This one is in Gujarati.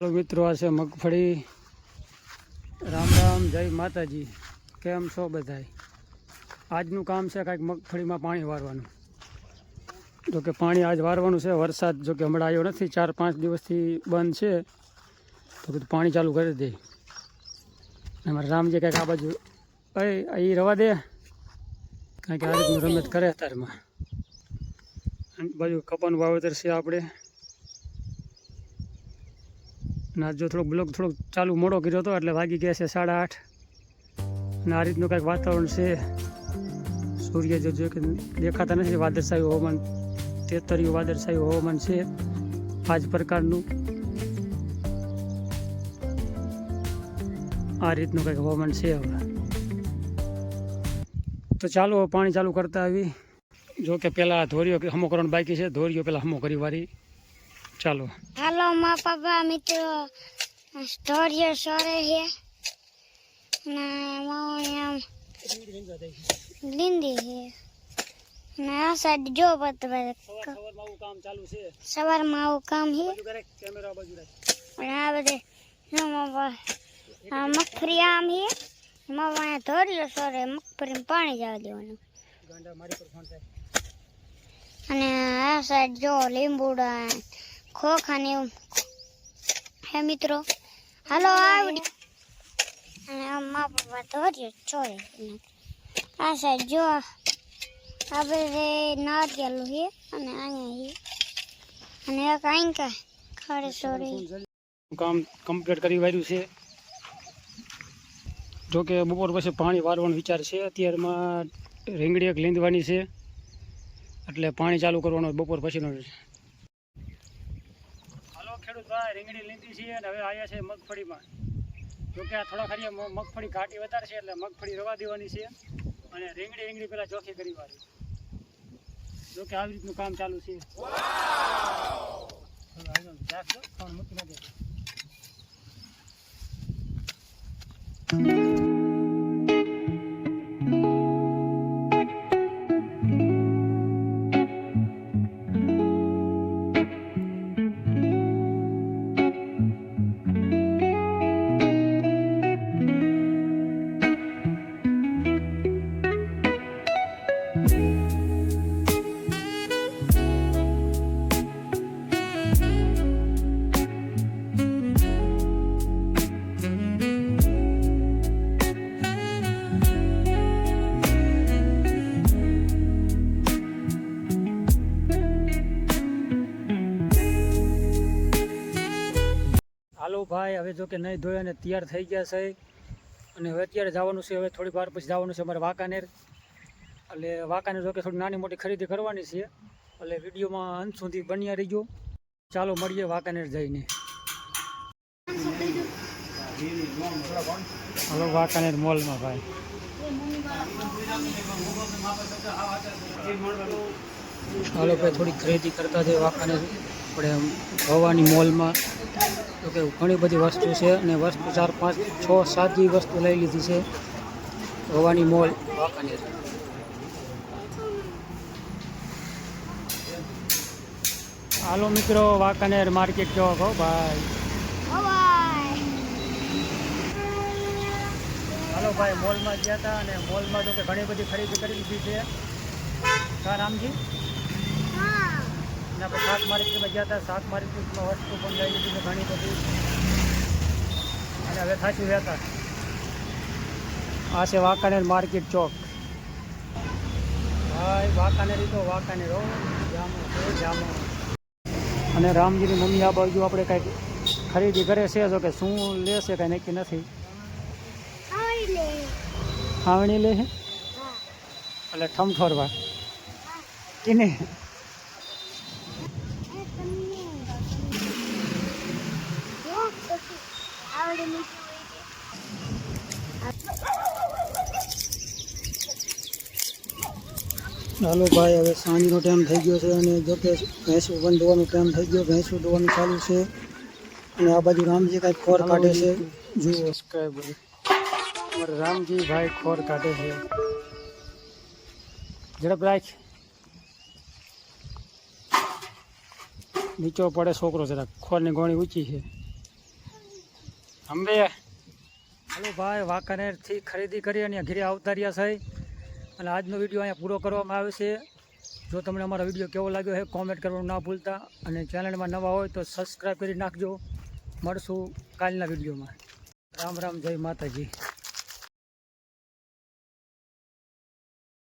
ચાલો મિત્રો, આ છે મગફળી. રામ રામ, જય માતાજી. કેમ છો બધાય? આજનું કામ છે કાંઈક મગફળીમાં પાણી વારવાનું. જો કે પાણી આજ વારવાનું છે, વરસાદ જો કે હમણાં આવ્યો નથી, ચાર પાંચ દિવસથી બંધ છે. તો બધું પાણી ચાલુ કરી દે. અમારા રામજી કાંઈક આ બાજુ અહીં રવા દે. કાંઈક આ રીતનું રમત કરે અત્યારમાં. બાજુ કપાનું વાવેતર છે આપણે. અને જો થોડોક બ્લોક થોડોક ચાલુ મોડો કર્યો હતો, એટલે વાગી ગયા છે સાડા આઠ. અને આ રીતનું કંઈક વાતાવરણ છે. સૂર્ય જો કે દેખાતા નથી, વાદળછાયું હવામાન, તેતરિયું વાદળછાયું હવામાન છે આ જ પ્રકારનું. આ રીતનું કંઈક હવામાન છે હવે. તો ચાલો, પાણી ચાલુ કરતા આવી. જો કે પહેલાં ધોરીઓ હમો કરવાનું બાકી છે, ધોરીઓ પહેલાં હમો કરી વારી ચાલો હાલો મા પપ્પા મિત્રો સ્ટોરીઓ સોરે છે ને એમાં આમ લીંદી છે ને આ સાઈડ જો બધા સવારમાં આવું કામ ચાલુ છે સવારમાં આવું કામ છે બાજુ કરે કેમેરા બાજુ રાખ અને આ બધે જો મા પપ્પા આ મગફળી આમ છે એમાં અહીંયા ધોરીઓ સોરે મગફળીમાં પાણી જવા દેવાનું ગાંડા મારી પર ફોન થાય અને આ સાઈડ જો લીંબુડા ખોખા ને એવું. હે મિત્રો? હાલો, આવડી. અને મા પપ્પા તો હરિયો ચોરે આ સાઈડ જો, આ બધે છે અને અહીંયા છે. અને એક આંકા ખડે સોરી. કામ કમ્પ્લીટ કરી વાર્યું છે. જો કે બપોર પછી પાણી વારવાનો વિચાર છે. અત્યારમાં રીંગડી એક લીંદવાની છે. એટલે પાણી ચાલુ કરવાનો બપોર પછીનો હાલો ખેડૂત ભાઈ રીંગણી લીધી છે અને હવે આવ્યા છે મગફળીમાં. જોકે આ થોડા ખરી મગફળી ઘાટી વધારે છે એટલે મગફળી રવા દેવાની છે અને રીંગણી રીંગણી પેલા ચોખી કરી વાળી. જોકે આવી રીતનું કામ ચાલુ છે. મૂકી ના. હાલો ભાઈ, હવે જો કે નહીં ધોયા અને તૈયાર થઈ ગયા છે. અને હવે અત્યારે જવાનું છે, હવે થોડી વાર પછી જવાનું છે અમારે વાંકાનેર. એટલે વાંકાનેર જો કે થોડી નાની મોટી ખરીદી કરવાની છે. એટલે વિડીયોમાં અંત સુધી બન્યા રહીજો. ચાલો મળીએ વાંકાનેર જઈને. હાલો, વાંકાનેર મોલમાં ભાઈ. હાલો ભાઈ થોડી ખરીદી કરતા છે વાંકાનેર. આપણે ભવાની મોલમાં તો કે ઘણી બધી વસ્તુ છે અને વસ્તુ ચાર, પાંચ, છ, સાત જેવી વસ્તુ લઈ લીધી છે ભવાની મોલ. વાંકાનેર હાલો મિત્રો, વાંકાનેર માર્કેટ કેવો કહો ભાઈ. હાલો ભાઈ, મોલમાં ગયા હતા અને મોલમાં તો કે ઘણી બધી ખરીદી કરી લીધી છે. સર રામજી? અને આપણે શાક માર્કેટમાં ગયા હતા. શાક માર્કેટમાં વસ્તુ પણ લઈ લીધી છે ઘણી બધી. અને હવે થાચું રહેતા. આ છે વાંકાનેર માર્કેટ ચોક. ભાઈ વાંકાનેરી તો વાંકાનેર હો. જામો જામો. અને રામજીની મમ્મી આ બાજુ આપણે કાંઈક ખરીદી કરે છે જો કે શું લેશે કાંઈ નક્કી નથી. ખાવણી લે. છે? એટલે ઠમઠોરવા કિને ચાલો ભાઈ હવે સાંજનો ટાઈમ થઈ ગયો છે અને જો કે ભેંસું બંધવાનો ધોવાનો ટાઈમ થઈ ગયો ભેંસ ઉડવાનું ચાલુ છે અને આ બાજુ રામજી કાંઈક ખોર કાઢે છે. જુઓ. અમારે રામજી ભાઈ ખોર કાઢે છે. ઝડપ રાખ. નીચો પડે છોકરો જરાક. ખોરની ગોણી ઊંચી છે. અંબે હાલો ભાઈ, વાંકાનેરથી ખરીદી કરી અને ઘરે આવતા રહ્યા છે. અને આજનો વીડિયો અહીંયા પૂરો કરવામાં આવે છે. જો તમને અમારો વીડિયો કેવો લાગ્યો છે કોમેન્ટ કરવાનું ના ભૂલતા. અને ચેનલમાં નવા હોય તો સબસ્ક્રાઈબ કરી નાખજો. મળશું કાલના વિડીયોમાં. રામ રામ, જય માતાજી.